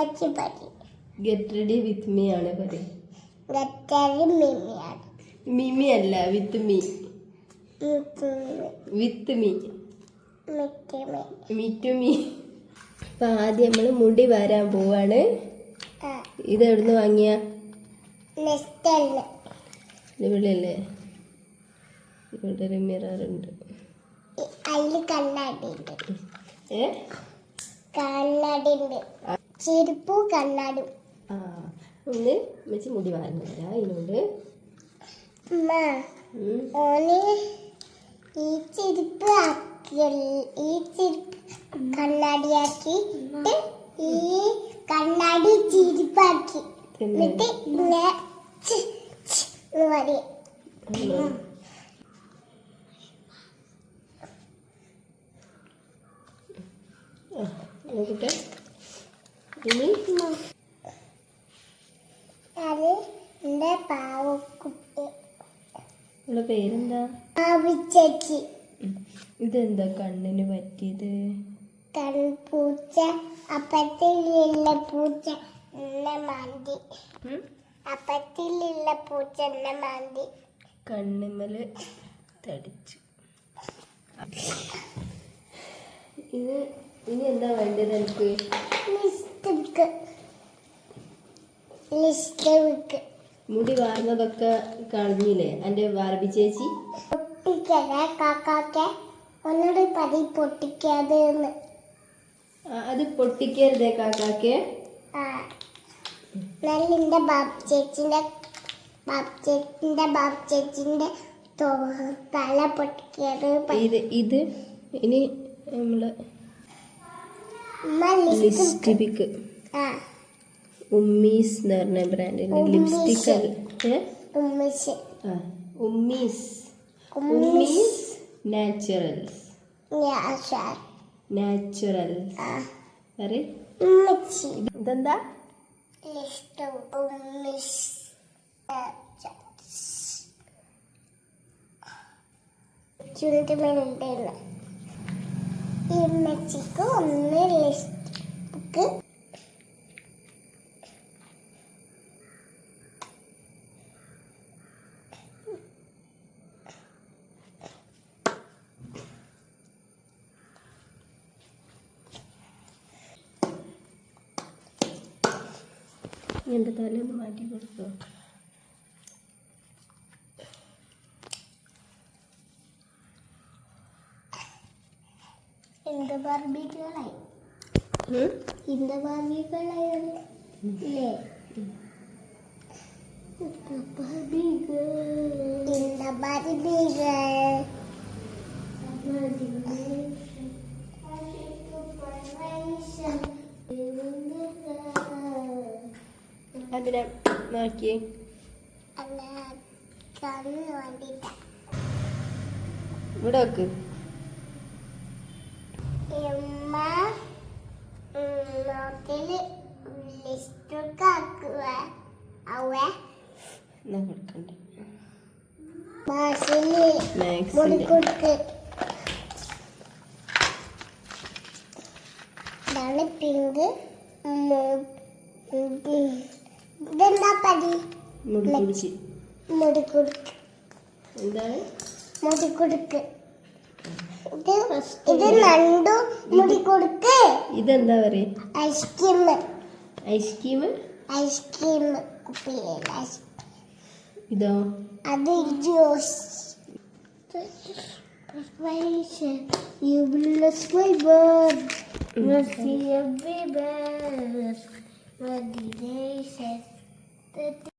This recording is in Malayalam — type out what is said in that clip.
വെച്ച് പറയും ഗെറ്റ് റെഡി വിത്ത് മീ ആണ് പറയും. ഗട്ടറി മിമിയാണ് മിമി അല്ല വിത്ത് മീ വിത്ത് മീ മിറ്റു മീ അപ്പൊ ആദ്യം നമ്മൾ മുടി വരാൻ പോവാണ്. ഇത് എവിടുന്ന് വാങ്ങിയ? ഇവിടെയല്ലേ? ഇവിടെ ഒരു മിറർ ഉണ്ട്. അതിൽ കണ്ണാടി ഉണ്ട്. ഏ? കണ്ണാടി ഉണ്ട്. ചെരുപ്പു കണ്ണാടും ആ ഒന്ന് വെച്ച് മുടി വാങ്ങുന്നില്ല ഉം. ഈ ചെരുപ്പ് ഈ ചെരുപ്പ് കണ്ണാടിയാക്കി ഈ കണ്ണാടി ചെരുപ്പാക്കി. എന്നിട്ട് ഇങ്ങനെ പറയും. നോക്കട്ടെ. ഇനി അത് എന്റെ പാവക്കുട്ടി. നിങ്ങളുടെ പേരെന്താ? പാവിച്ചേച്ചി. ഇതെന്താ കണ്ണിന് പറ്റിയത്? കൺപൂച്ച അപ്പത്തിലുള്ള പൂച്ച എന്നെ മാന്തി? അപ്പത്തിലുള്ള പൂച്ച എന്നെ മാന്തി. കണ്ണിമൽ തടിച്ചു. ഇത് ഇനി എന്താ വേണ്ടത് എനിക്ക്? ലിസ്റ്റ് മുടി വാർന്നതൊക്കെ കളഞ്ഞില്ലേ? എന്റെ വാർബി ചേച്ചി? പൊട്ടിക്കല കാക്കാക്ക? ഒന്നുകൂടി പതി പൊട്ടിക്കാതെ എന്ന്. ആ, അത് പൊട്ടിക്കരുതേ കാക്കാക്കെ. ആ. നെല്ലിന്റെ ബാബ് ചേച്ചിന്റെ ബാബ് ചേച്ചിന്റെ ബാബ് ചേച്ചിന്റെ തല പൊട്ടിക്കാതെ ഇത് ഇത് ഇനി നമ്മൾ ലിസ്റ്റ് ഉമ്മീസ് എന്ന് പറഞ്ഞ ബ്രാൻഡിന്റെ ലിപ്സ്റ്റിക് ഉമ്മീസ്. ഉമ്മീസ്. നാച്ചുറൽസ് ഉമ്മച്ചി. ഇതെന്താ? ചുണ്ടുമെന്നുണ്ടെന്ന് ഈ ഉമ്മച്ചിക്ക് ഒന്ന് ലിസ്റ്റ് എന്റെ തലയൊന്ന് മാറ്റി കൊടുക്കോ എന്ത് ബാർബികളായി? ഇന്ത ബാർബികളായി? ഇല്ലേ? ബാർബികൾ. ഭാഷയിൽ മാക്സിന്റെ മുടിക്കൊടുക്ക് ഇതാണ് പിങ്ക് ഇതെന്താ പടി മുടി കുടിച്ച്. മുടിക്കുടുക്ക് എന്താണ്? മുടിക്കുടുക്ക് ഇത് ഇത് നണ്ടു മുടിക്കുടുക്ക് ഇതെന്താ പറയുക ഐസ്ക്രീം ഐസ്ക്രീം ഐസ്ക്രീം കുപ്പിയിലെ ഇതോ? അത് juice. You will bird. Must see every bird. the delicious, the